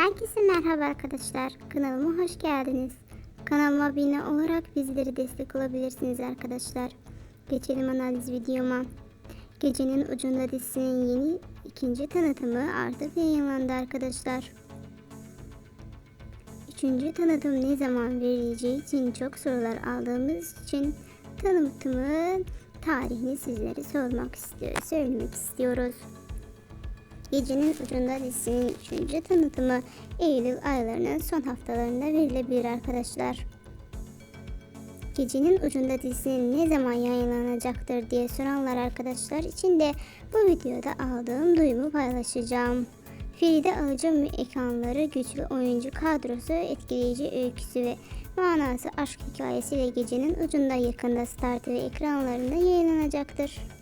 Herkese merhaba arkadaşlar. Kanalıma hoş geldiniz. Kanalıma abone olarak bizleri destek olabilirsiniz arkadaşlar. Geçelim analiz videoma. Gecenin Ucunda dizisinin yeni ikinci tanıtımı artık yayınlandı arkadaşlar. Üçüncü tanıtım ne zaman verileceği için çok sorular aldığımız için tanıtımın tarihini sizlere sormak istiyor, söylemek istiyoruz. Gecenin Ucunda dizisinin 3. tanıtımı Eylül aylarının son haftalarında verilebilir arkadaşlar. Gecenin Ucunda dizisinin ne zaman yayınlanacaktır diye soranlar arkadaşlar için de bu videoda aldığım duyumu paylaşacağım. Feride Ağacı ekranları güçlü oyuncu kadrosu, etkileyici öyküsü ve manası aşk hikayesiyle gecenin ucunda yakında Star TV ekranlarında yayınlanacaktır.